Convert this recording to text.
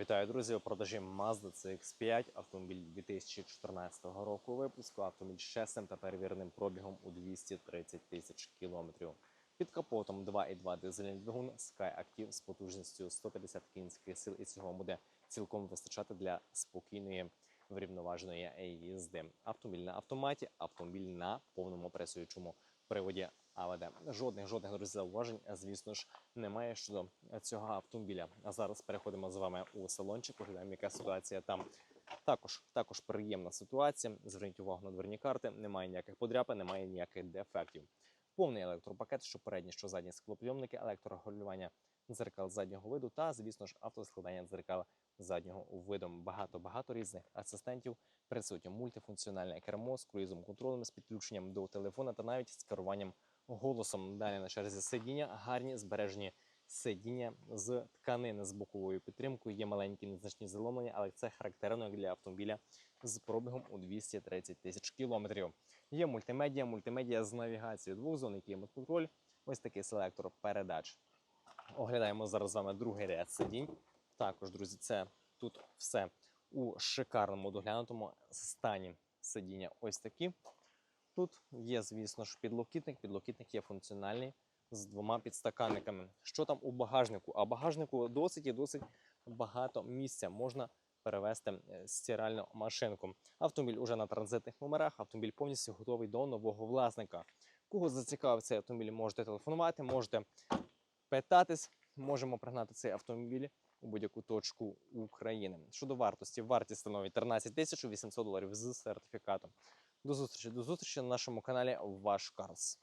Вітаю, друзі! У продажі Mazda CX-5, автомобіль 2014 року випуску, автомобіль з чесним та перевіреним пробігом у 230 тисяч кілометрів. Під капотом 2,2 дизельний двигун Sky Active з потужністю 150 кінських сил і цього буде цілком вистачати для спокійної врівноваженої їзди. Автомобіль на автоматі, автомобіль на повному пресуючому приводі АВД. Жодних жодних друзі, зауважень, звісно ж, немає щодо цього автомобіля. А зараз переходимо з вами у салончик. Поглядаємо, яка ситуація там. Також також приємна ситуація. Зверніть увагу на дверні карти. Немає ніяких подряпин, немає ніяких дефектів. Повний електропакет, що передні, що задні склопйомники, електрорегулювання дзеркал заднього виду та, звісно ж, автоскладання дзеркал заднього виду. Багато багато різних асистентів. Присутнє мультифункціональне кермо з круїзом контролем, з підключенням до телефона та навіть з керуванням голосом. Далі на черзі сидіння, гарні збережені сидіння з тканини з боковою підтримкою. Є маленькі незначні заломлення, але це характерно як для автомобіля з пробігом у 230 тисяч кілометрів. Є мультимедіа, мультимедіа з навігацією двох зон, клімат-контроль. Ось такий селектор передач. Оглядаємо зараз з вами другий ряд сидінь. Також, друзі, це тут все у шикарному доглянутому стані сидіння. Ось такі. Тут є, звісно ж, підлокітник. Підлокітник є функціональний з двома підстаканниками. Що там у багажнику? А багажнику досить і досить багато місця. Можна перевести е, стиральну машинку. Автомобіль уже на транзитних номерах. Автомобіль повністю готовий до нового власника. Кого зацікавив цей автомобіль, можете телефонувати, можете питатись. Можемо пригнати цей автомобіль у будь-яку точку України. Щодо вартості, вартість становить 13 тисяч 800 доларів з сертифікатом. До зустрічі, до зустрічі на нашому каналі Ваш Карс.